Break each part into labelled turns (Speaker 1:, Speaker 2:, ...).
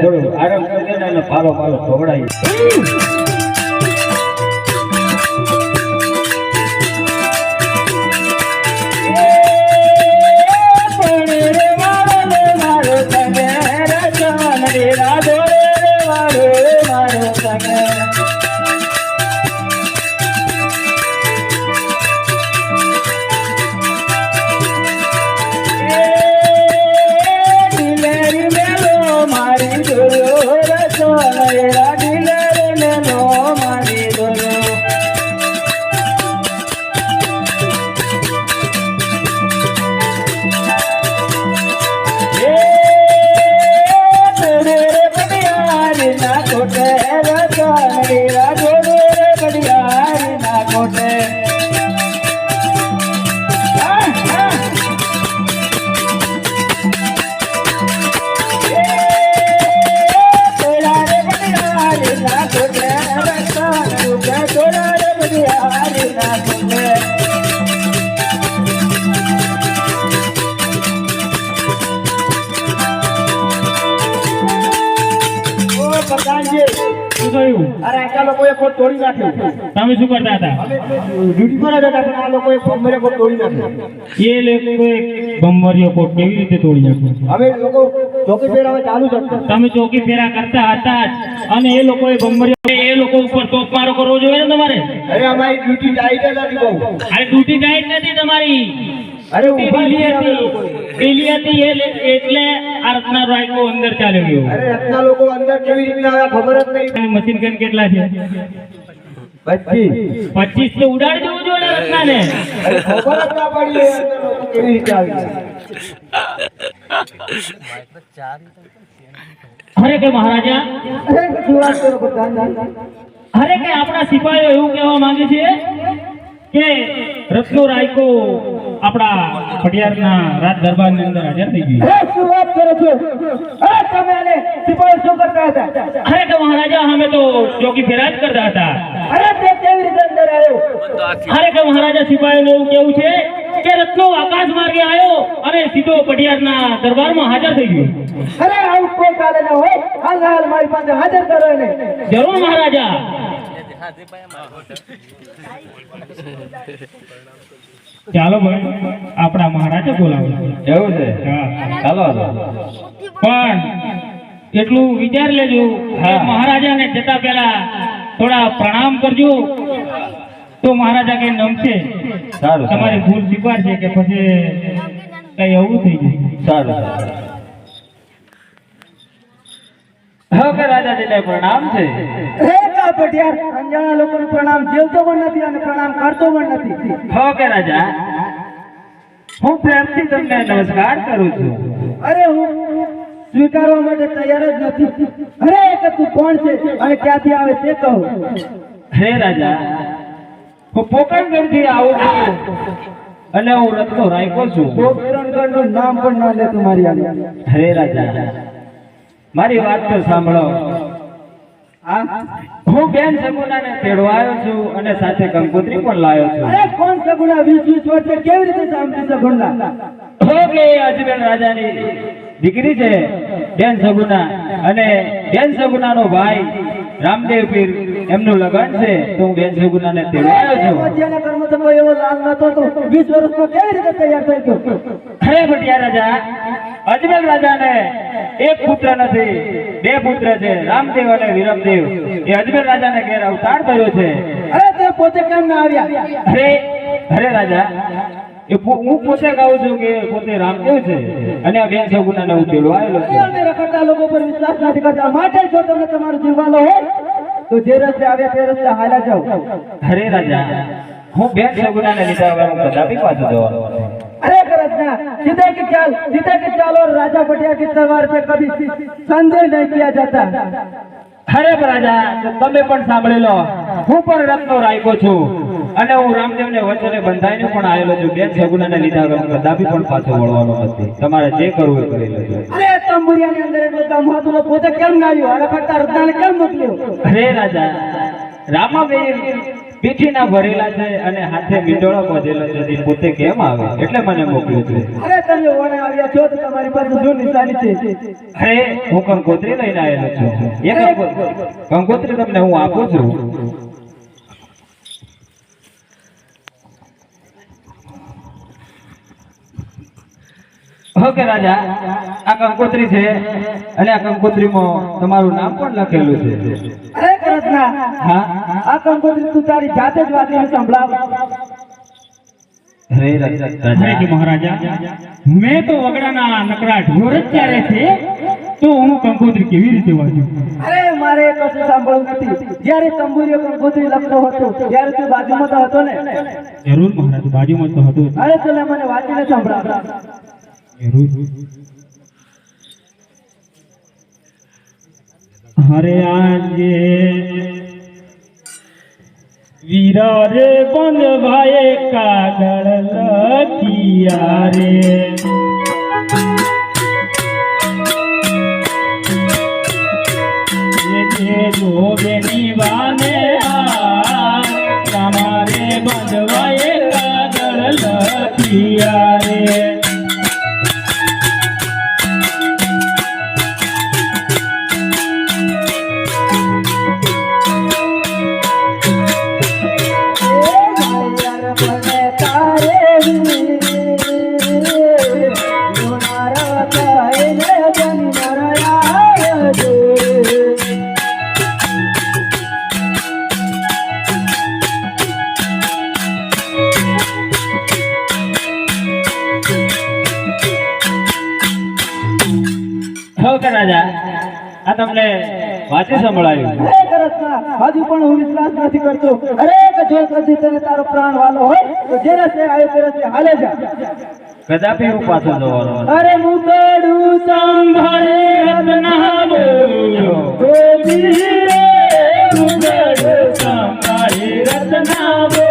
Speaker 1: થોડું આરામ કરી દે ને અને પાલો પાલો ખવડાવી
Speaker 2: પણ રે તોડી નાખ્યું.
Speaker 3: તમે શું કરતા હતા?
Speaker 2: ડ્યુટી પર હતા પણ આ લોકોએ ફોર્મરે કોટ તોડી નાખ્યું.
Speaker 3: એ લોકોએ ભંભરીયો કોટ કેવી રીતે તોડી નાખ્યો?
Speaker 2: હવે લોકો ચોકી પહેરાવા ચાલુ છે
Speaker 3: તમે ચોકી ફેરા કરતા હતા અને એ લોકોએ ભંભરીયો એ લોકો ઉપર તોપ મારો કરવો જોઈએ ને તમારે?
Speaker 2: અરે અમારી ડ્યુટી ટાઈટ નથી બહુ.
Speaker 3: અરે ડ્યુટી ટાઈટ નથી તમારી.
Speaker 2: અરે
Speaker 3: ઢીલી હતી. ઢીલી હતી એટલે આ રત્ના રાયકો અંદર ચાલ્યો ગયો.
Speaker 2: અરે રત્ના લોકો અંદર કેવી રીતે આવ્યા ખબર જ નહીં.
Speaker 3: મશીન ગન કેટલા છે?
Speaker 2: પછી
Speaker 3: પચીસ તો ઉડાડ દેવું જોઈએ ને રત્નાને.
Speaker 2: અરે ખબર જ ના પડી કેવી રીતે આવી.
Speaker 3: અરે કે મહારાજા
Speaker 2: અરે
Speaker 3: કે આપણા સિપાહીઓ એવું કહેવા માંગે છે? કે રસનો રાયકો આપણા પટિયારના રાજ દરબારની અંદર હાજર થઈ ગયું.
Speaker 2: અરે શું વાત કરો છો? અરે તમે આને સિપાહી શું કરતા હતા?
Speaker 3: અરે કે મહારાજા અમે તો ચોકી ફેરા કરતા હતા.
Speaker 2: અરે તે કેવી રીતે અંદર આવ્યો?
Speaker 3: અરે કે મહારાજા સિપાહીઓનું એવું કેવું છે કે રત્નો આકાશ માર્ગે આવ્યો અને સીધો પટિયારના દરબારમાં હાજર થઈ ગયો.
Speaker 2: અરે આવું કોઈ કાલે ના હોય. હાલ હાલ મારી પાસે હાજર કરો એને.
Speaker 3: જરૂર મહારાજા. ચાલો ભાઈ આપણા મહારાજા બોલાવો.
Speaker 1: એવું છે? ચાલો
Speaker 3: પણ એટલું વિચાર લેજો. મહારાજાને જતા પહેલા થોડા પ્રણામ કરજો. તો મહારાજા કઈ નમશે.
Speaker 1: સારું
Speaker 3: તમારી ભૂલ સ્વીકારશે કે પછી કઈ એવું થઈ જાય.
Speaker 1: સારું રાજા કે રાજાજીને પ્રણામ છે.
Speaker 2: કા પટિયા અંજાણા લોકોને પ્રણામ. જીવતો પણ નથી અને પ્રણામ કરતો પણ નથી.
Speaker 1: હો કે રાજા હું પ્રેમથી તમને નમસ્કાર કરું છું.
Speaker 2: અરે હું સ્વીકારવા માટે તૈયાર જ નથી. અરે કે તું કોણ છે? અને ક્યાંથી આવે તે કહો.
Speaker 1: હે રાજા હું પોકણગઢથી આવું છું અને હું રત્નો રાયકો છું.
Speaker 2: પોકરણગઢનું નામ પણ ના લેતું મારી
Speaker 1: હે રાજા મારી વાત તો સાંભળો.
Speaker 2: હા?
Speaker 1: બેન છું અને સાથે કંકોત્રી પણ લાવ્યો છું.
Speaker 2: અરે કોણ સગુણા? વીસ વીસ વર્ષે કેવી રીતે સાંભળી સગુણા?
Speaker 1: હો અજમેર રાજાની દીકરી છે બેન સગુના. અને બેન સગુનાનો ભાઈ રામદેવ પીર એમનું લગન છે તો હું બેન સગુનાને તેડવા આવ્યો છું
Speaker 2: મધ્યના કર્મ તો એવો લાલ નતો તો વીસ વર્ષમાં કેવી રીતે તૈયાર થઈ ગયો?
Speaker 1: અરે ભટિયા રાજા અજમેર રાજાને એક પુત્ર નથી બે પુત્ર છે રામદેવ અને વિરમદેવ. એ અજમેર રાજાને ઘેર અવતાર થયો છે.
Speaker 2: અરે તે પોતે કેમ ના આવ્યા?
Speaker 1: અરે અરે રાજા હું પોતે કહું છું કે પોતે રામદેવ છે અને આ બેન સગુનાને હું તેડવા આવેલો છે.
Speaker 2: અમે રખડતા લોકો પર વિશ્વાસ નથી કરતા. માટે જો તમે તમારું જીવવાનો હોય તો જે રસ્તે આવ્યા તે રસ્તે હાલા જાઓ.
Speaker 1: અરે રાજા હું બેન સગુનાને લીધા વગર હું કદાપી પાછો જવાનો નથી
Speaker 2: अरे करतना सीधे की चाल सीधे की चाल और राजा बटिया की तलवार पे कभी संदेह नहीं किया जाता
Speaker 1: અરે રાજા તમે પણ સાંભળી લો હું પણ રત્નો રાયકો છું અને હું રામદેવને વચને બંધાઈને પણ આવેલો છું બેન સગુનાને લીધા વગર હું કદાપી પણ પાછો વળવાનો નથી તમારે જે કરવું એ કરી લેજો
Speaker 2: અરે તંબુરિયાની અંદર એટલો દમ હતો ને પોતે કેમ ના આવ્યો આને ફરતા રત્નાને કેમ મોકલ્યો
Speaker 1: અરે રાજા રામાવીર પીઠીના ભરેલા છે અને હાથે મીંડોળો બધેલો છે. પોતે કેમ આવે? એટલે મને મોકલ્યો છે.
Speaker 2: અરે તમે ઓણે આવ્યા છો તો તમારી પાસે શું નિશાની છે?
Speaker 1: અરે હું કંકોત્રી લઈને આવેલો છું. એ કંકોત્રી તમને હું આપું છું? ઓકે રાજા આ કંકોત્રી છે અને આ કંકોત્રીમાં તમારું નામ પણ લખેલું છે.
Speaker 2: અરે કૃષ્ણા
Speaker 1: હા?
Speaker 2: આ કંકોત્રી તું તારી જાતે જ વાંચીને સંભળાવ.
Speaker 1: અરે રાજા
Speaker 3: હરેજી મહારાજા મેં તો વગડાના નકરા ઢોર જ ચારે છે તો હું કંકોત્રી કેવી રીતે વાંચું?
Speaker 2: અરે મારે કશું સાંભળવું નથી. જ્યારે તંબુરીઓ કંકોત્રી લખતો હતો ત્યારે તું બાજુમાં તો હતો ને?
Speaker 3: જરૂર મહારાજ બાજુમાં તો હતું.
Speaker 2: અરે ચલે મને વાંચીને સંભળાવ.
Speaker 3: હરે આજે વીરા રે બંધવાએ કાગળ લખિયા રે જોગેની વાને તમારે બંધવાએ
Speaker 1: ઓકે રાજા આ તમને વાંચી સંભળાયું.
Speaker 2: હજુ પણ હું વિશ્વાસ નથી કરતો. અરે જો કદી તને તારો પ્રાણ વાલો હોય તો જેને છે આવ્યો તેરે સે હાલે જા.
Speaker 1: કદાપી હું પાછો જવાનો
Speaker 2: અરે હું મુકડું
Speaker 3: સંભાળે રત્નાવો
Speaker 2: ગોદી રે
Speaker 3: મુગડ સંભાળે રત્નાવો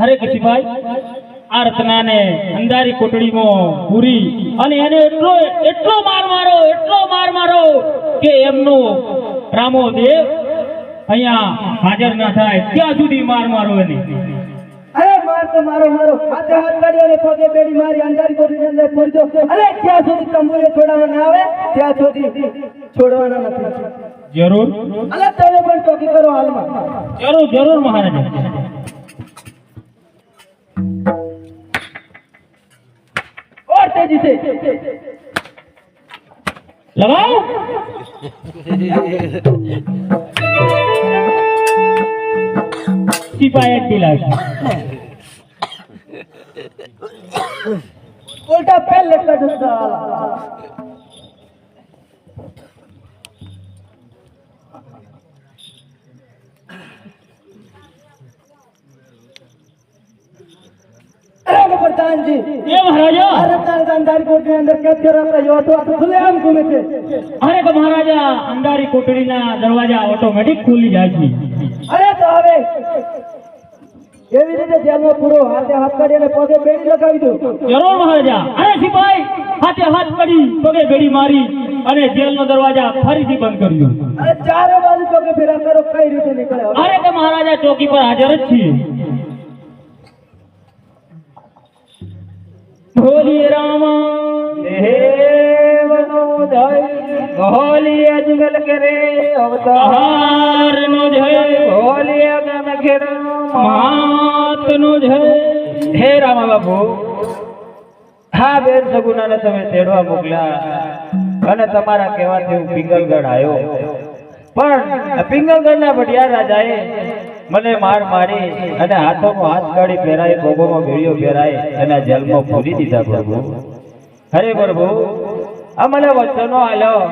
Speaker 3: હરે કૃષિભાઈ આ રત્નાને અંધારી કોટડીમાં પૂરી અને એને એટલો એટલો માર મારો એટલો માર મારો કે એમનો રામોદેવ અહીંયા હાજર ના થાય. ત્યાં સુધી માર મારો એને.
Speaker 2: અરે માર તો મારો મારો. હાથે હાથ કાઢી અને પગે બેડી મારી અંધારી કોટડીની અંદર પૂરી અરે ત્યાં સુધી તંબુરે છોડવા ના આવે ત્યાં સુધી છોડવાના નથી.
Speaker 3: જરૂર.
Speaker 2: અરે તમે પણ ચોકી કરો હાલમાં.
Speaker 3: જરૂર જરૂર મહારાજા.
Speaker 2: તેજી છે
Speaker 3: લગાવ ઢીલા છે
Speaker 2: ઉલટા પહેલે કઢતા अरे કાનજી
Speaker 3: એ મહારાજા!
Speaker 2: ભારત ના કોટડી અંદર કેદ કરવા રહ્યો હતો આ ખુલ્લેઆમ છે.
Speaker 3: અરે તો મહારાજા અંધારી કોટડીના દરવાજા ઓટોમેટિક ખુલી જાય છે.
Speaker 2: અરે તો હવે એવી રીતે જેલનો પૂરો હાથે હાથ કાઢીને પગે બેડી લગાવી દો.
Speaker 3: જરૂર મહારાજા! અરે સિપાઈ હાથે હાથ કાઢી પગે બેડી મારી અને જેલનો દરવાજા ફરીથી બંધ કરી દો.
Speaker 2: અરે ચારે બાજુ પગે ફેરા કરો કઈ રીતે નીકળે?
Speaker 3: અરે તો મહારાજા ચોકી પર હાજર જ છીએ. બોલીએ રામ।
Speaker 1: ભોલી અજગલ કરે
Speaker 3: અવતાર। નો જય।
Speaker 1: ભોલી અગમ ખેડો
Speaker 3: માત નો જય
Speaker 1: હે રામા બાપુ હા બેન સગુનાને તમે તેડવા મોકલ્યા અને તમારા કહેવાથી હું પિંગલગઢ આવ્યો. પણ પિંગલગઢના ભટિયા રાજાએ મને માર મારી અને હાથોમાં હાથ કાઢી પહેરાય ભોગોમાં બેડીઓ પહેરાઈ અને જેલમાં પૂરી દીધા પ્રભુ. હરે પ્રભુ, આ મને વચનો આલ્યો.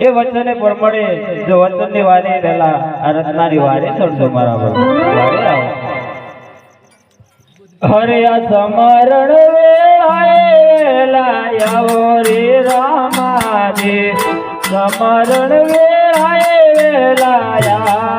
Speaker 1: એ વચને પ્રમાણે જો વચનની વારે પહેલા આ રત્નાની વારે ચડજો મારા પ્રભુ. હરે આ સમરણ વેળાએ રે રામાદે સમરણ વેળાએ વેલાયા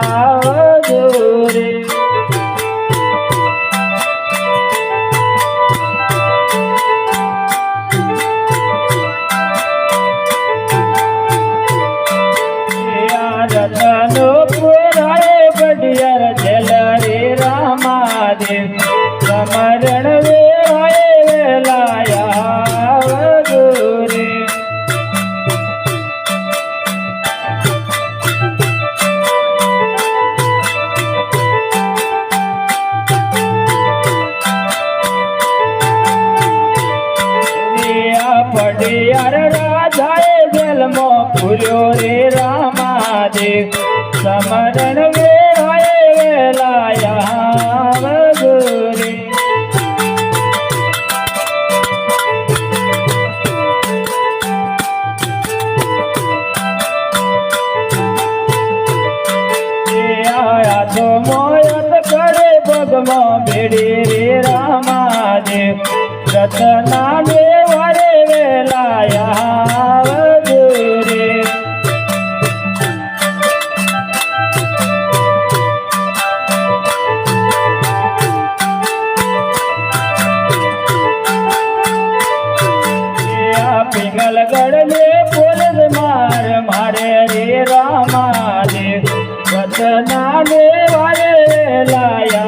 Speaker 1: રતના લેવા વેલાયા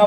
Speaker 1: આ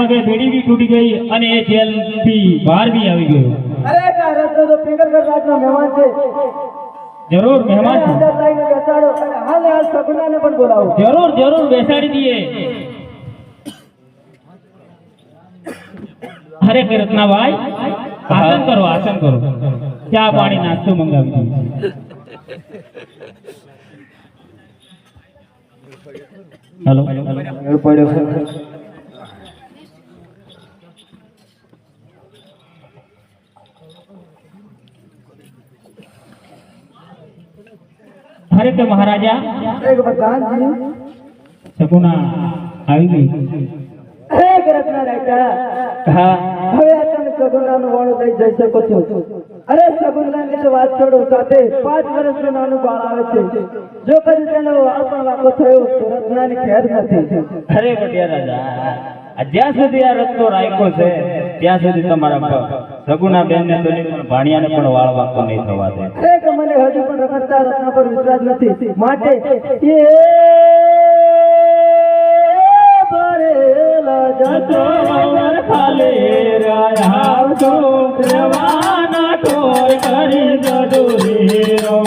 Speaker 3: પગે બેડી બી તૂટી ગઈ અને એ જેલથી બહાર બી આવી ગયો.
Speaker 2: અરે તો રાજનો મહેમાન છે.
Speaker 3: જરૂર મહેમાન છે.
Speaker 2: અંદર લાઈને બેસાડો હાલ હાલ સગુનાને પણ બોલાવો.
Speaker 3: જરૂર જરૂર બેસાડી દઈએ. અરે કે રત્નાભાઈ આસન કરો આસન કરો. ચા પાણી નાસ્તો મંગાવી દઈએ. હેલો.
Speaker 2: પડ્યો છે
Speaker 3: તો મહારાજા
Speaker 2: એક
Speaker 3: આવી ગઈ
Speaker 2: એક રત્ના રાજા
Speaker 3: હા.
Speaker 2: હવે આ તમે સગુનાનું વાણું લઈ જઈ શકો છો. અરે સગુનાની તો વાત છોડો સાથે પાંચ વર્ષનું નાનું બાળ આવે છે. જો કદી તેનો વાળ પણ વાંકો થયો તો રત્નાની ખેર નથી.
Speaker 1: અરે બટિયા રાજા આ જ્યાં સુધી આ રસ્તો રાખ્યો છે ત્યાં સુધી તમારા સગુના બેન ને તો નહીં પણ પણ વાળ વાંકો નહીં થવા દે.
Speaker 2: મને હજુ રખડતા રત્ના પર વિશ્વાસ નથી. માટે એ ભરેલા જતો
Speaker 3: ખાલે આવજો. રવાના ઠોર કરી જડો હીરો.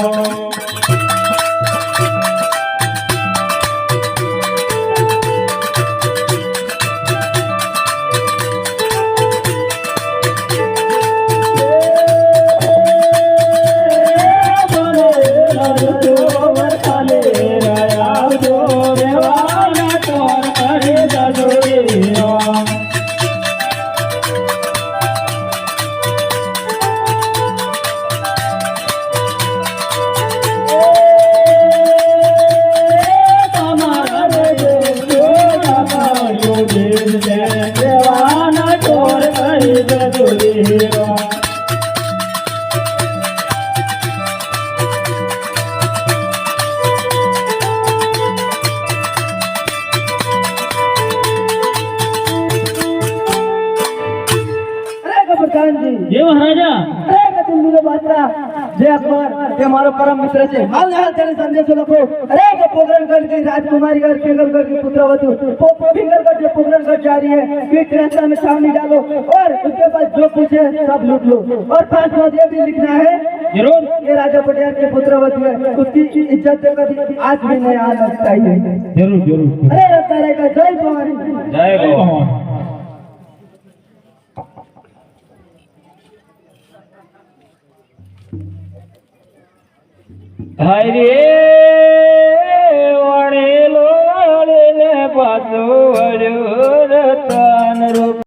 Speaker 2: મારો પરમ મિત્ર છે હાલ ને હાલ તેને સંદેશો લખો અરે કે पोखरणगढ़ की राजकुमारी और पिंगलगढ़ की पुत्रवधु पो- पिंगलगढ़ से पोखरणगढ़ जा रही है बीच रास्ता में छावनी डालो और उसके बाद जो पूछे सब लूट लो और पांच बात ये भी लिखना है
Speaker 3: जरूर
Speaker 2: ये राजा पटियाल की पुत्रवधु है उसकी इज्जत कभी आज भी नहीं आना चाहिए
Speaker 3: જરૂર જરૂર
Speaker 2: अरे रत्ना रहेगा जय भवानी
Speaker 1: જય ભગવાન હરે વણેલો ને પાછો વળ્યો રતાન રૂપ